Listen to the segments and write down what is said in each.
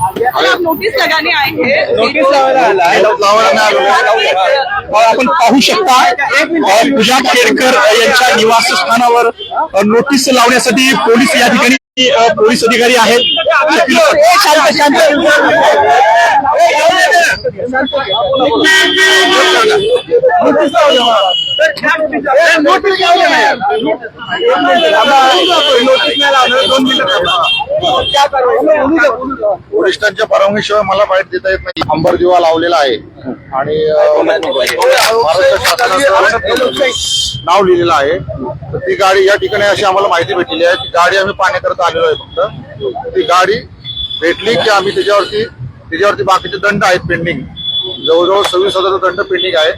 आप नोटिस लगाने आए हैं। नोटीस लावायला आलाय अ, आपण पाहू शकता पूजा खेडकर यांच्या निवासस्थानावर नोटीस लावण्यासाठी पोलीस या ठिकाणी पोलीस अधिकारी आहेत. शांत, शांत. नोटीस नाही लावणार वरिष्ठांच्या परवानगीशिवाय मला बाहेर देता येत नाही. अंबर दिवा लावलेला आहे. आणि महाराष्ट्र शासनाचं नाव लिहिलेलं आहे. तर ती गाडी या ठिकाणी अशी आम्हाला माहिती भेटलेली आहे. ती गाडी आम्ही पाहण्याकरता आलेलो आहे फक्त. ती गाडी भेटली की आम्ही त्याच्यावरती त्याच्यावरती बाकीचे दंड आहेत पेंडिंग जवळजवळ सव्वीस हजारचा दंड पेंडिंग आहे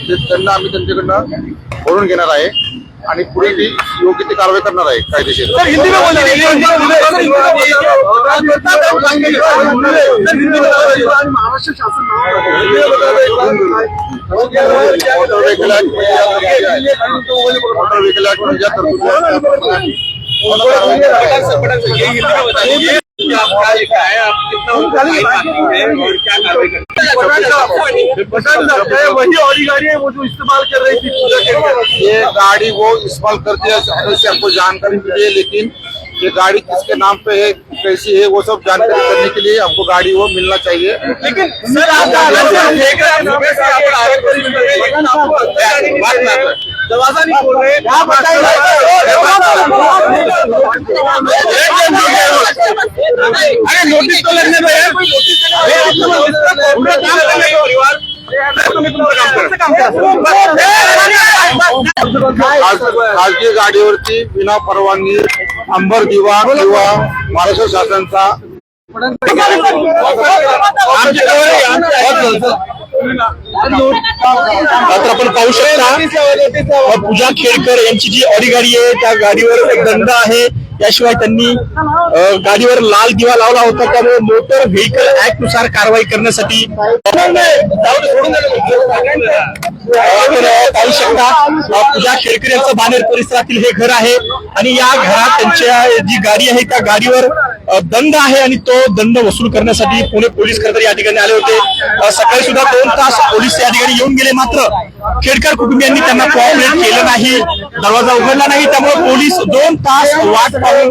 ते दंड आम्ही त्यांच्याकडनं भरून घेणार आहे आणि पुढे ती योग्य ती कारवाई करणार आहे कायदेशीर महाराष्ट्र शासन वही और गाड़ी है वो जो इस्तेमाल कर रही थी पूजा के ये गाड़ी वो इस्तेमाल करती है से हमको जानकारी मिली है लेकिन ये गाड़ी किसके नाम पे है कैसी है वो सब जानकारी करने के लिए हमको गाड़ी वो मिलना चाहिए लेकिन सर आप देख रहे हैं हैं, दरवाजा नहीं खोल रहे अरे नोटिस तो लगने दो यार कोई नोटिस पूरा काम करने दो परिवार खास- खाजगी गाडीवरती विना परवानगी अंबर दिवा किंवा महाराष्ट्र शासनाचा मात्र आपण पाहू शकता पूजा खेडकर यांची जी ऑडी गाडी आहे त्या गाडीवर एक दंड आहे. त्याशिवाय त्यांनी गाडीवर लाल दिवा लावला होता. त्यामुळे मोटर व्हेकल ऍक्टनुसार कारवाई करण्यासाठी पाहू शकता पूजा खेडकर यांचं बानेर परिसरातील हे घर आहे. आणि या घरात त्यांच्या जी गाडी आहे त्या गाडीवर दंड आहे आणि तो दंड वसूल करण्यासाठी पुणे पोलीस खरं तर या ठिकाणी आले होते. सकाळी सुद्धा दोन तास पोलीस या ठिकाणी येऊन गेले मात्र खेडकर कुटुंबियांनी त्यांना कोऑपरेट केलं नाही. दरवाजा उघडला नाही. त्यामुळे पोलीस दोन तास वाट पाहून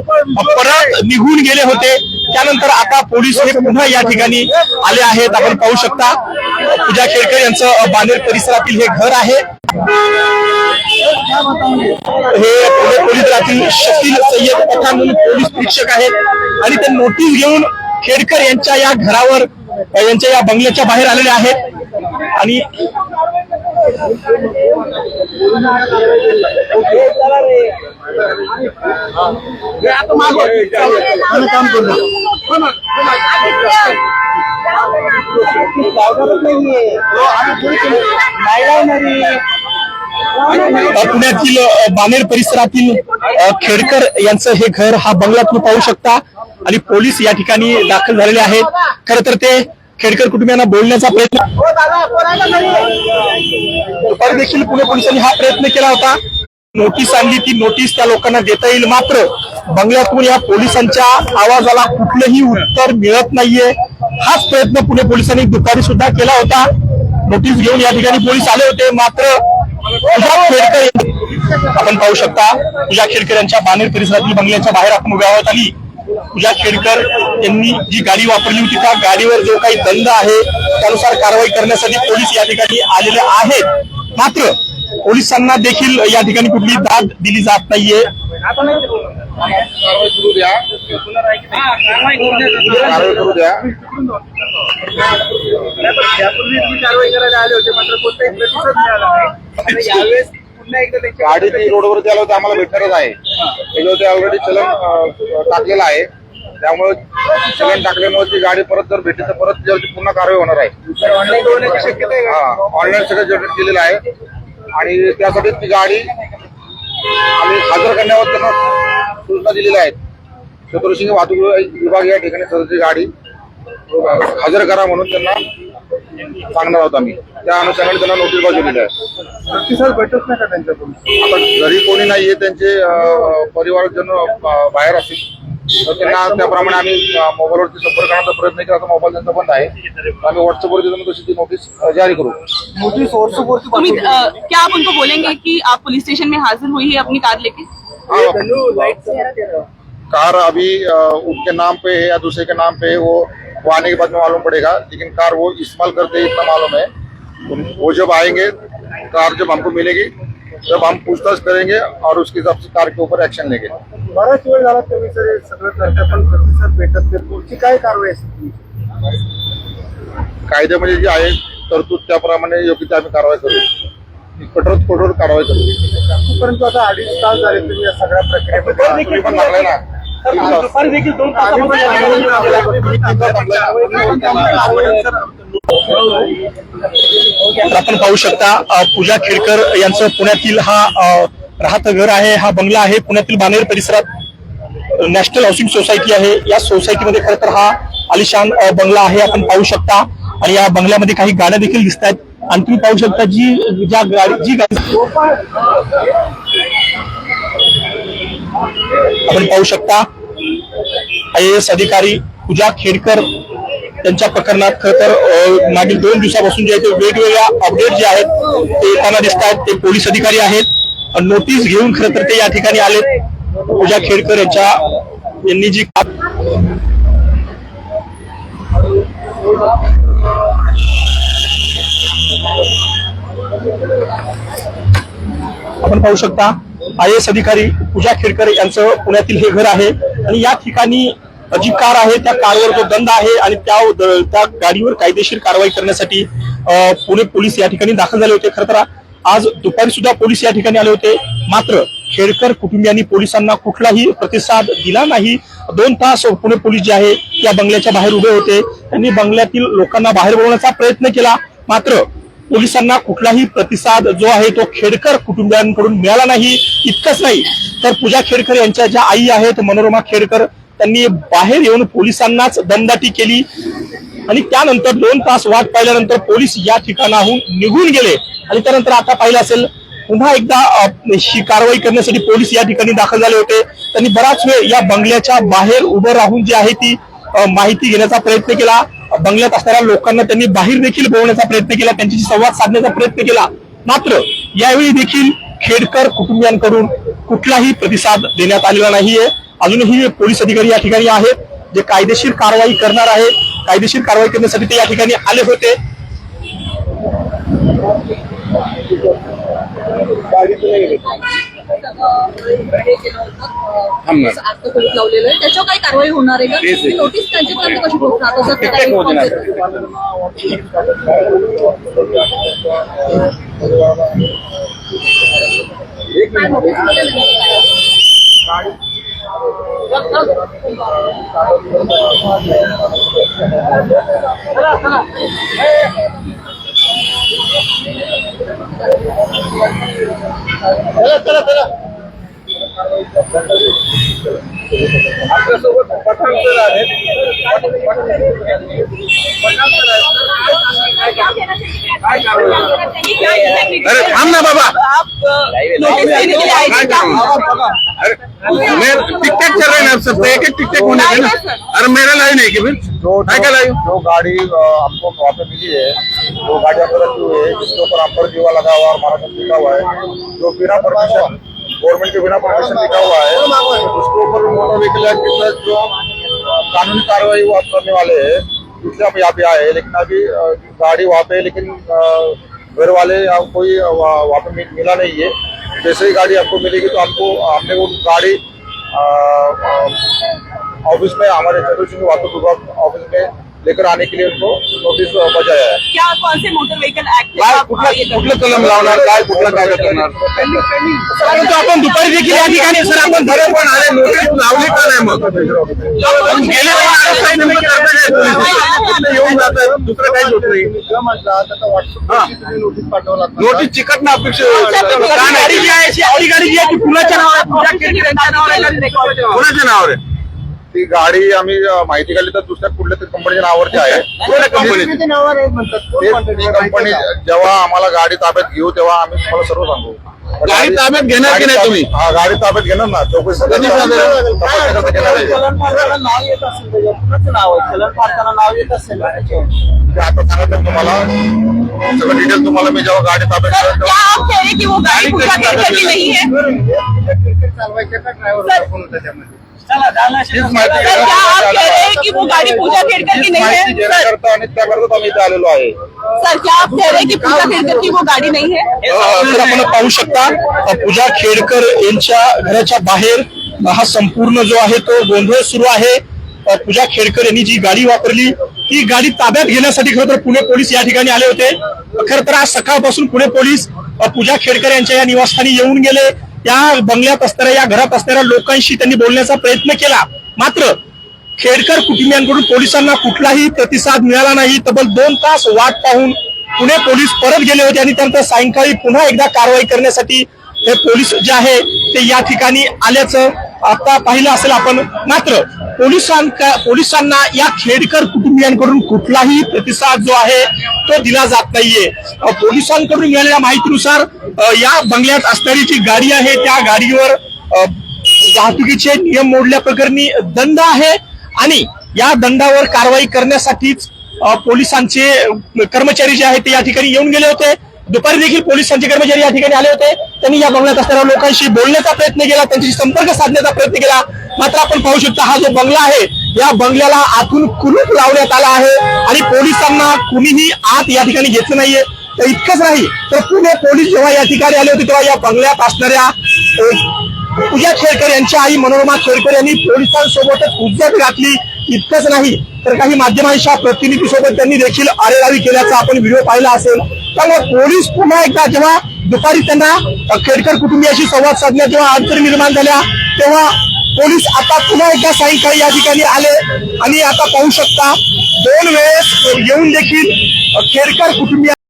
परत निघून गेले होते. त्यानंतर आता पोलीस हे पुन्हा या ठिकाणी आले आहेत. आपण पाहू शकता पूजा खेडकर यांचं बानेर परिसरातील हे घर आहे. हे पुणे पोलीस दलातील शकील सय्यद पठाण म्हणून पोलीस निरीक्षक आहेत. आणि ते नोटीस घेऊन खेडकर यांच्या या घरावर यांच्या या बंगल्याच्या बाहेर आलेले आहेत. आणि अ, पुण्यातील बानेर परिसरातील खेडकर यांचं हे घर हा बंगला तुम्ही पाहू शकता. आणि पोलीस या ठिकाणी दाखल झालेले आहेत. खर तर ते खेडकर कुटुंबियांना बोलण्याचा प्रयत्न दुपारी देखील पुणे पोलिसांनी हा प्रयत्न केला होता. नोटीस आणली ती नोटीस त्या लोकांना देता येईल. मात्र बंगल्यातून या पोलिसांच्या आवाजाला कुठलंही उत्तर मिळत नाहीये. हाच प्रयत्न पुणे पोलिसांनी दुपारी सुद्धा केला होता. नोटीस घेऊन या ठिकाणी पोलीस आले होते. मात्र खेडकर आपण पाहू शकता पूजा खेडकर यांच्या बानेर परिसरातील बंगल्याच्या बाहेर आपण उभे आहोत आणि पूजा खेडकर यांनी जी गाडी वापरली होती, त्या गाडीवर जो काही दंड आहे, त्यानुसार कारवाई करण्यासाठी पोलीस मात्र कुठली दाद जात नाहीये. कारवाई त्यांची गाडी ती रोडवरती आलं होतं आम्हाला भेटणारच आहे. त्याच्यावरती ऑलरेडी चलन टाकलेलं आहे. त्यामुळे चलन टाकल्यामुळे ती गाडी परत जर भेटली तर परत त्याच्यावरती पुन्हा कारवाई होणार आहे. ऑनलाईन होण्याची शक्यता आहे का? हा ऑनलाईन सगळं जनरेट केलेलं आहे. आणि त्यासाठी ती गाडी आम्ही हजर करण्यावर त्यांना सूचना दिलेल्या आहेत. चतुर्सिंग वाहतूक विभाग या ठिकाणी सदस्य गाडी हजर करा म्हणून त्यांना सांगणार आहोत आम्ही. त्या अनुषंगाने त्यांना नोटीस बजावलेली आहे. प्रतिसाद भेटत नाही का त्यांच्याकडून आता घरी कोणी नाहीये त्यांचे अं, परिवारजन अं, बाहेर असतील. तर त्यांना त्याप्रमाणे आम्ही अं, मोबाईलवरती संपर्क करण्याचा प्रयत्न केला तर मोबाईल त्यांचा बंद आहे. आम्ही व्हॉट्सअपवरती त्यांना तशी ती नोटीस अं, जारी करू. नोटीस व्हॉट्सअपवरती तुम्ही अ, क्या आप उनको बोलेंगे कि आप पुलिस स्टेशन में हाजिर हुई है अपनी कार लेके? हाँ, कार अभी अ, उनके नाम पे है या दूसरे के नाम पे है वो वो आने के बाद में मालूम पड़ेगा लेकिन कार वो इस्तेमाल करते हैं इतना मालूम है। वो जब आएँगे कार जब हमको मिलेगी तब हम पूछताछ करेंगे और उसके हिसाब से कार के ऊपर एक्शन लेंगे। बराच वेळ झाला तुम्ही सर हे सगळं करता पण प्रतिसाद भेटत नाही पुढची काय कारवाई असेल कायद्यामध्ये जे आहे तरतूद त्याप्रमाणे योग्य ते आम्ही कारवाई करू. कठोर कठोर कारवाई करू. परंतु आता अडीच तास झाले तुम्ही या सगळ्या प्रक्रियेमध्ये पण ना. दुपारी देखील दोन तर आपण पाहू शकता पूजा खेडकर यांचं पुण्यातील हा राहत घर आहे हा बंगला आहे. पुण्यातील बानेर परिसरात नॅशनल हाऊसिंग सोसायटी आहे. या सोसायटीमध्ये खरं तर हा आलिशान बंगला आहे. आपण पाहू शकता. आणि या बंगल्यामध्ये काही गाड्या देखील दिसत आहेत आणि तुम्ही पाहू शकता जी ज्या गाडी जी गाडी आपण पाहू शकता आय एस अधिकारी पूजा खेडकर त्यांच्या प्रकरणात खर तर मागील दोन दिवसापासून जे आहे ते वेगवेगळ्या अपडेट जे आहेत ते येताना दिसत आहेत ते पोलीस अधिकारी आहेत. नोटीस घेऊन खरं तर ते या ठिकाणी आलेत. पूजा खेडकर यांच्या यांनी जी आपण पाहू शकता आय एस अधिकारी पूजा खेडकर यांचं पुण्यातील हे घर आहे. आणि या ठिकाणी जी कार आहे त्या कारवर जो दंड आहे आणि त्या त्या गाडीवर कायदेशीर कारवाई करण्यासाठी पुणे पोलीस या ठिकाणी दाखल झाले होते. खरं तर आज दुपारी सुद्धा पोलीस या ठिकाणी आले होते. मात्र खेडकर कुटुंबियांनी पोलिसांना कुठलाही प्रतिसाद दिला नाही. दोन तास पुणे पोलीस जे आहे या बंगल्याच्या बाहेर उभे होते. त्यांनी बंगल्यातील लोकांना बाहेर बोलवण्याचा प्रयत्न केला. मात्र पोलिसांना कुठलाही प्रतिसाद जो आहे तो खेडकर कुटुंबियांकडून मिळाला नाही इतकंच नाही. तर पूजा खेडकर यांच्या ज्या आई आहेत मनोरमा खेडकर त्यांनी बाहेर येऊन पोलिसांनाच दमदाटी केली. आणि त्यानंतर दोन तास वाट पाहिल्यानंतर पोलीस या ठिकाणाहून निघून गेले. आणि त्यानंतर आता पाहिलं असेल पुन्हा एकदा ही कारवाई करण्यासाठी पोलीस या ठिकाणी दाखल झाले होते. त्यांनी बराच वेळ या बंगल्याच्या बाहेर उभं राहून जी आहे ती माहिती घेण्याचा प्रयत्न केला. बंगल्यात असणाऱ्या लोकांना त्यांनी बाहेर देखील बोलण्याचा प्रयत्न केला. त्यांच्याशी संवाद साधण्याचा प्रयत्न केला. मात्र यावेळी देखील खेडकर कुटुंबियांकडून कुठलाही प्रतिसाद देण्यात आलेला नाहीये. अजूनही पोलीस अधिकारी या ठिकाणी आहेत जे कायदेशीर कारवाई करणार आहे कायदेशीर कारवाई करण्यासाठी ते या ठिकाणी आले होते. लावलेलं आहे. त्याच्यावर काही कारवाई होणार आहे का? ती नोटीस त्यांच्यापर्यंत कशी पोहोचणार आता जर ते काही काय नोटीस मिळालेलं नाही. आपल्यासोबत पठाण सर आहेत अरे थांब ना बाबा. आप नोटीस देने के लिए आए थे क्या? अरे मेरे टिक टैक चल रहे हैं ना अब सब एक एक टिक टैक होने नहीं ना है, सर। अरे मेरा लाइन है कि फिर जो काय काय लाइन जो गाड़ी अ, हमको वहाँ पे मिली है वो गाड़ी अंदर रखी हुई है, जिसके ऊपर अंबर जीवा लगा हुआ और महाराष्ट्र लिखा हुआ है। जो बिना परमिशन गवर्नमेंट के बिना परमिशन लिखा हुआ है, उसके ऊपर मोटर व्हीकल एक्ट के तहत जो कानूनी कार्रवाई वो करने वाले है। इसलिए आप यहाँ पे आए हैं, लेकिन अभी गाड़ी वहाँ पे, लेकिन घर वाले कोई वहाँ पे मिला नहीं है। जैसे ही गाड़ी आपको मिलेगी तो हमको हमने वो गाड़ी ऑफ़िस में, हमारे ऑफ़िस में लेकर आने के लिए उनको नोटिस बजाया है। क्या कौन से मोटर व्हीकल एक्ट काय कुठला कुठलं कलम लावणार? काय कुठला कायदा करणार परंतु आपण दुपारी देखील या ठिकाणी सर आपण बरे पण अरे नोटीस लावली का नाही मग? पण गेले वेळेला नेमकं करता काय येऊन जात दुसरं होत नाही. तुम्ही नोटीस पाठवला नोटीस चिकट ना अपेक्षा ही गाडी जी आहे अशी आवडी गाडी जी आहे ती पुण्याच्या नावावर पूजा खेडकर यांच्या नावावर आहे. कोणाच्या नावावर आहे. ती गाडी आम्ही माहिती काढली तर दुसऱ्या कुठल्या तरी कंपनीच्या नावावरती आहे. कोण कंपनी किती नावावर आहे म्हणतात? कोण ते ती कंपनी का? जेव्हा आम्हाला गाडी ताब्यात घेऊ तेव्हा आम्ही तुम्हाला सर्व सांगू. गाडी ताब्यात घेणार की नाही तुम्ही? हा गाडी ताब्यात घेणार ना. चौकशी कधी करता आहे. चलन फाडताना नाव येत असेल त्याच्यावर. कुणाचं नाव आहे? चलन फाडताना नाव येत असेल ना त्याच्यावर. ते आता सांगितलं तुम्हाला. सगळं डिटेल तुम्हाला मी जेव्हा गाडी ताब्यात सर घेणार क्या आप कह रहे हैं कि वो गाड़ी पूजा नहीं है? चालवायच्या का ड्रायव्हर कोण होता त्यामध्ये? हीच माहिती सर क्या आप कह रहे हैं कि वो गाड़ी पूजा केड़कर की नहीं? माहिती है सर. देण्याकरता आणि त्याकरता आम्ही इथे आलेलो आहे. सर क्या आप कह रहे हैं कि पूजा केड़कर की वो गाड़ी नहीं है अ, तर आपण पाहू शकता अ, पूजा खेडकर यांच्या घराच्या बाहेर अ, हा संपूर्ण जो आहे तो गोंधळ सुरू आहे. अ, पूजा खेडकर यांनी जी गाडी वापरली ती गाडी ताब्यात घेण्यासाठी खरं तर पुणे पोलीस या ठिकाणी आले होते. खरं तर आज सकाळपासून पुणे पोलीस अ, पूजा खेडकर यांच्या या निवासस्थानी येऊन गेले. या बंगल्यात असणाऱ्या या घरात असणाऱ्या लोकांशी त्यांनी बोलण्याचा प्रयत्न केला. मात्र खेडकर कुटुंबियांकडून पोलिसांना कुठलाही प्रतिसाद मिळाला नाही. तब्बल दोन तास वाट पाहून पुणे पोलीस परत गेले होते आणि त्यानंतर सायंकाळी पुन्हा एकदा कारवाई करण्यासाठी हे पोलीस जे आहे ते या ठिकाणी आल्याचं आता पाहिलं असेल आपण. मात्र पोलिसांका पोलिसांना या खेडकर कुटुंबियांकडून कुठलाही प्रतिसाद जो आहे तो दिला जात नाहीये. पोलिसांकडून मिळालेल्या माहितीनुसार या बंगल्यात असणारी जी गाडी आहे त्या गाडीवर वाहतुकीचे नियम मोडल्या प्रकरणी दंड आहे आणि या दंडावर कारवाई करण्यासाठीच पोलिसांचे कर्मचारी जे आहेत ते या ठिकाणी येऊन गेले होते. दुपारी देखील पोलिसांचे कर्मचारी या ठिकाणी आले होते. त्यांनी या बंगल्यात असणाऱ्या लोकांशी बोलण्याचा प्रयत्न केला त्यांच्याशी संपर्क साधण्याचा प्रयत्न केला. मात्र आपण पाहू शकता हा जो बंगला आहे या बंगल्याला आतून कुलूप लावण्यात आला आहे आणि पोलिसांना कुणीही आत या ठिकाणी घेतलं नाहीये. तर इतकंच नाही तर पुणे पोलीस जेव्हा या ठिकाणी आले होते तेव्हा या बंगल्यात असणाऱ्या पूजा खेडकर यांच्या आई मनोरमा खेळकर यांनी पोलिसांसोबतच हुज्जत घातली. इतकंच नाही तर काही माध्यमांच्या प्रतिनिधीसोबत त्यांनी देखील आरेरावी केल्याचा आपण व्हिडिओ पाहिला असेल. त्यामुळे पोलीस पुन्हा एकदा जेव्हा दुपारी त्यांना खेडकर कुटुंबियाशी संवाद साधण्यात जेव्हा अडचणी निर्माण झाल्या तेव्हा पोलीस आता पुन्हा एकदा सायंकाळी या ठिकाणी आले. आणि आता पाहू शकता दोन वेळेस येऊन देखील खेडकर कुटुंबिया